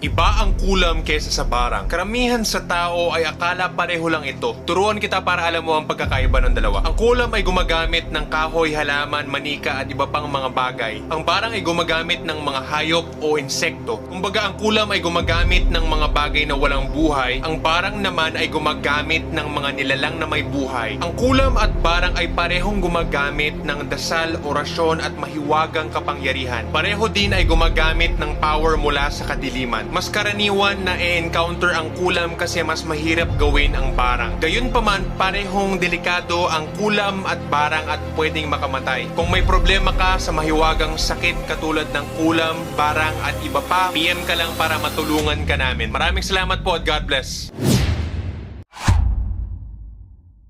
Iba ang kulam kesa sa barang. Karamihan sa tao ay akala pareho lang ito. Turuan kita para alam mo ang pagkakaiba ng dalawa. Ang kulam ay gumagamit ng kahoy, halaman, manika at iba pang mga bagay. Ang barang ay gumagamit ng mga hayop o insekto. Kumbaga ang kulam ay gumagamit ng mga bagay na walang buhay. Ang barang naman ay gumagamit ng mga nilalang na may buhay. Ang kulam at barang ay parehong gumagamit ng dasal, orasyon at mahiwagang kapangyarihan. Pareho din ay gumagamit ng power mula sa kadiliman. Mas karaniwan na e-encounter ang kulam kasi mas mahirap gawin ang barang. Gayunpaman, parehong delikado ang kulam at barang at pwedeng makamatay. Kung may problema ka sa mahiwagang sakit katulad ng kulam, barang at iba pa, PM ka lang para matulungan ka namin. Maraming salamat po at God bless.